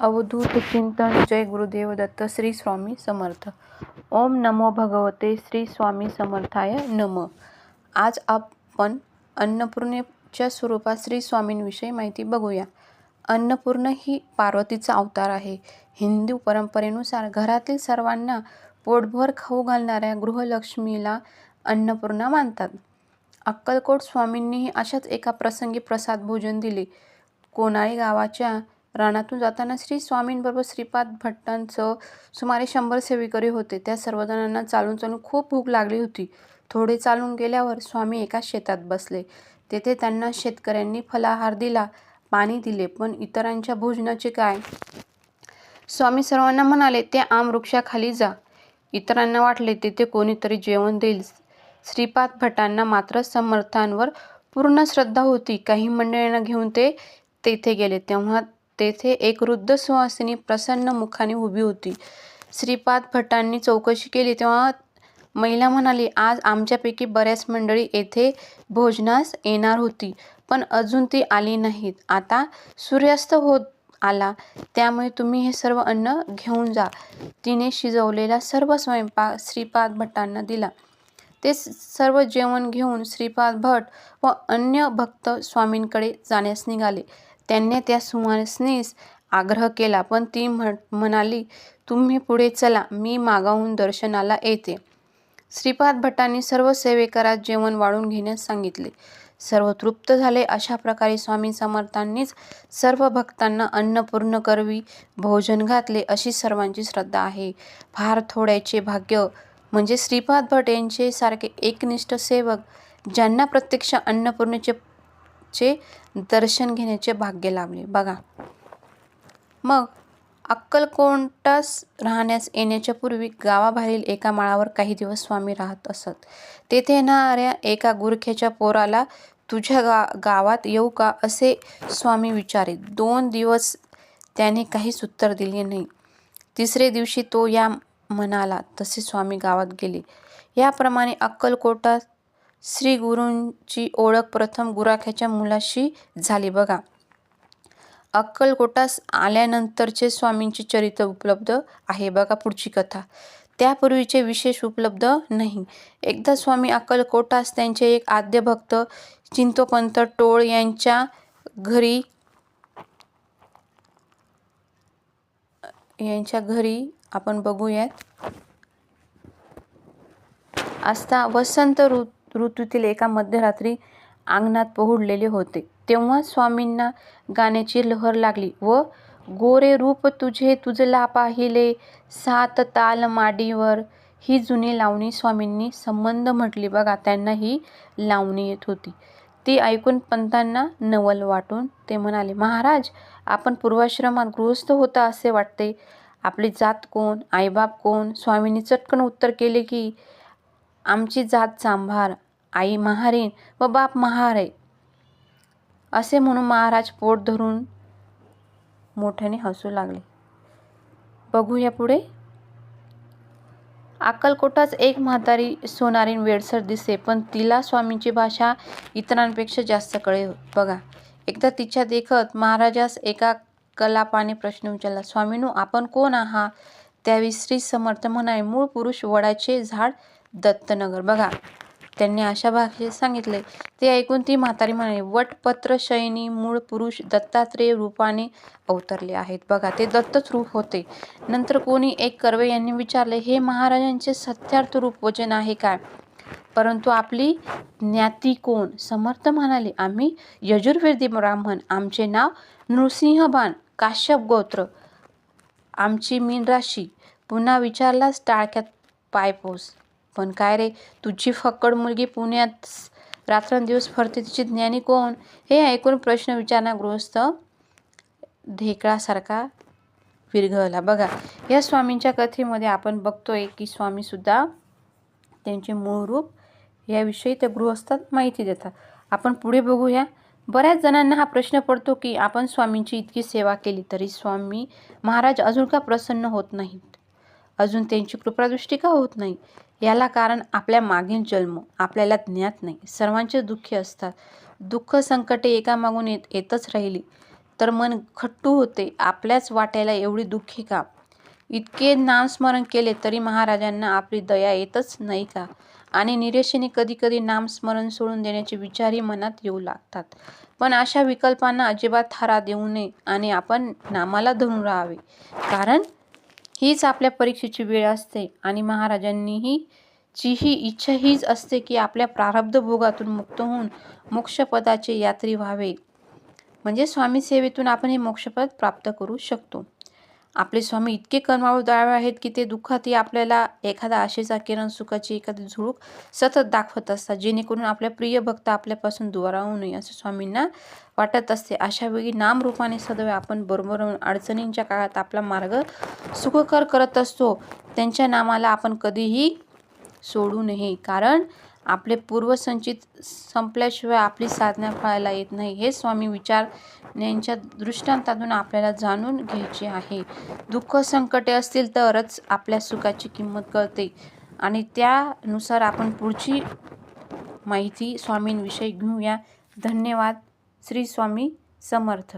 अवधूत चिंतन जय गुरुदेव दत्त श्री स्वामी समर्थ. ओम नमो भगवते श्री स्वामी समर्थाय नम. आज आपण अन्नपूर्णेच्या स्वरूपात श्री स्वामींविषयी माहिती बघूया. अन्नपूर्ण ही पार्वतीचा अवतार आहे. हिंदू परंपरेनुसार घरातील सर्वांना पोटभर खाऊ घालणाऱ्या गृहलक्ष्मीला अन्नपूर्णा मानतात. अक्कलकोट स्वामींनीही अशाच एका प्रसंगी प्रसाद भोजन दिले. कोनाळी गावाच्या रानातून जाताना श्री स्वामींबरोबर श्रीपाद भट्टांचं सुमारे शंभर सेवेकरी होते. त्या सर्वजणांना चालून चालून खूप भूक लागली होती. थोडे चालून गेल्यावर स्वामी एका शेतात बसले. तेथे त्यांना शेतकऱ्यांनी फलाहार दिला पाणी दिले पण इतरांच्या भोजनाचे काय? स्वामी सर्वांना म्हणाले ते आम वृक्षाखाली जा. इतरांना वाटले तेथे कोणीतरी जेवण देईल. श्रीपाद भटांना मात्र समर्थांवर पूर्ण श्रद्धा होती. काही मंडळींना घेऊन ते तेथे गेले. तेव्हा तेथे एक वृद्ध सुवासिनी प्रसन्न मुखाने उभी होती. श्रीपाद भटांनी चौकशी केली तेव्हा महिला म्हणाली आज आमच्यापैकी बऱ्याच मंडळी येथे भोजनास येणार होती पण अजून ती आली नाहीत. आता सूर्यास्त होत आला त्यामुळे तुम्ही हे सर्व अन्न घेऊन जा. तिने शिजवलेला सर्व स्वयंपाक श्रीपाद भटांना दिला. ते सर्व जेवण घेऊन श्रीपाद भट व अन्य भक्त स्वामींकडे जाण्यास निघाले. त्यांनी त्या सुवासिनीस आग्रह केला. पण ती म्हण म्हणाली तुम्ही पुढे चला मी मागाहून दर्शनाला येते. श्रीपाद भटांनी सर्व सेवेकरात जेवण वाढून घेण्यास सांगितले. सर्व तृप्त झाले. अशा प्रकारे स्वामी समर्थांनीच सर्व भक्तांना अन्नपूर्ण करवी भोजन घातले अशी सर्वांची श्रद्धा आहे. फार थोड्याचे भाग्य म्हणजे श्रीपाद भट यांचे सारखे एकनिष्ठ सेवक ज्यांना प्रत्यक्ष अन्नपूर्णेचे चे दर्शन घेण्याचे भाग्य लाभले. बघा. मग अक्कलकोटास राहण्यास येण्याच्या पूर्वी गावाबाहेरील एका माळावर काही दिवस स्वामी राहत असत. तेथे येणाऱ्या एका गुरख्याच्या पोराला तुझ्या गा गावात येऊ का? असे स्वामी विचारित दोन दिवस त्याने काहीच उत्तर दिले नाही. तिसरे दिवशी तो या म्हणाला तसे स्वामी गावात गेले. याप्रमाणे अक्कलकोटात श्री गुरूंची ओळख प्रथम गुराख्याच्या मुलाशी झाली बघा. अक्कलकोटास आल्यानंतरचे स्वामींचे चरित्र उपलब्ध आहे बघा पुढची कथा. त्यापूर्वीचे विशेष उपलब्ध नाही. एकदा स्वामी अक्कलकोटास त्यांचे एक आद्य भक्त चिंतोपंत टोळ यांच्या घरी यांच्या घरी आपण बघूयात. असता वसंत ऋत ऋतूतील एका मध्यरात्री अंगणात पोहुडलेले होते. तेव्हा स्वामींना गाण्याची लहर लागली व गोरे रूप तुझे तुझला पाहिले सात ताल माडीवर. ही जुनी लावणी स्वामींनी संबंध म्हटली बघा त्यांना ही लावणी येत होती. ती ऐकून पंतांना नवल वाटून ते म्हणाले महाराज आपण पूर्वाश्रमात गृहस्थ होता असे वाटते. आपली जात कोण? आईबाप कोण? स्वामींनी चटकन उत्तर केले की आमची जात सांभार आई महारीन व बाप महार आहे असे म्हणून महाराज पोट धरून मोठ्याने हसू लागले. बघूया पुढे. अक्कलकोटाच एक म्हातारी सोनारीन वेडसर दिसे पण तिला स्वामींची भाषा इतरांपेक्षा जास्त कळे. बघा एकदा तिच्या देखत महाराजास एका कलापाने प्रश्न विचारला स्वामीनू आपण कोण आहात? त्यावेळी श्री समर्थ म्हणाले मूळ पुरुष वडाचे झाड दत्तनगर. बघा त्यांनी अशा भाषेत सांगितले. ते ऐकून ती म्हातारी म्हणाली वटपत्र शयनी मूळ पुरुष दत्तात्रेय रूपाने अवतरले आहेत. बघा ते दत्तच रूप होते. नंतर कोणी एक कर्वे यांनी विचारले हे महाराजांचे सत्यार्थ रूप वचन आहे काय? परंतु आपली ज्ञाती कोण? समर्थ म्हणाले आम्ही यजुर्वेदी ब्राह्मण. आमचे नाव नृसिंहबान काश्यप गोत्र. आमची मीन राशी. पुन्हा विचारलाच टाळक्यात पायपोस पण काय रे तुझी फक्कड मुलगी पुण्यात रात्रंदिवस फरते तिची ज्ञानी कोण? हे ऐकून प्रश्न विचारणा गृहस्थ ढेकळासारखा विरघळला. बघा या स्वामींच्या कथेमध्ये आपण बघतोय की स्वामीसुद्धा त्यांचे मूळ रूप याविषयी त्या गृहस्थात माहिती देतात. आपण पुढे बघूया. बऱ्याच जणांना हा प्रश्न पडतो की आपण स्वामींची इतकी सेवा केली तरी स्वामी महाराज अजून का प्रसन्न होत नाहीत? अजून त्यांची कृपादृष्टी का होत नाही? याला कारण आपल्या मागील जन्म आपल्याला ज्ञात नाही. सर्वांचे दुःखी असतात. दुःख संकटे एकामागून येत येतच राहिली. तर मन खट्टू होते. आपल्याच वाट्याला एवढी दुःखी का? इतके नामस्मरण केले तरी महाराजांना आपली दया येतच नाही का? आणि निरेशेने कधीकधी नामस्मरण सोडून देण्याचे विचारही मनात येऊ लागतात. पण अशा विकल्पांना अजिबात थारा देऊ नये आणि आपण नामाला धरून राहावे. कारण हीच आपल्या परीक्षेची वेळ असते आणि महाराजांनीही ची ही इच्छा हीच असते की आपल्या प्रारब्ध भोगातून मुक्त होऊन मोक्षपदाचे यात्री व्हावे. म्हणजे स्वामी सेवेतून आपण हे मोक्षपद प्राप्त करू शकतो. आपले स्वामी इतके कर्माळू दयाळ आहेत की ते दुःखातही आपल्याला एखादा आशेचा किरण सुखाची एखादी झुळूक सतत दाखवत असतात. जेणेकरून आपल्या प्रिय भक्त आपल्यापासून दुरावू नये असं स्वामींना वाटत असते. अशा वेळी नामरूपाने सदैव आपण बरोबर अडचणींच्या काळात आपला मार्ग सुखकर करत असतो. त्यांच्या नामाला आपण कधीही सोडू नये. कारण आपले पूर्वसंचित संपल्याशिवाय आपली साधना फळायला येत नाही. हे स्वामी विचार यांच्या दृष्टांतातून आपल्याला जाणून घ्यायचे आहे. दुःख संकटे असतील तरच आपल्या सुखाची किंमत कळते आणि त्यानुसार आपण पुढची माहिती स्वामींविषयी घेऊया. धन्यवाद. श्री स्वामी समर्थ.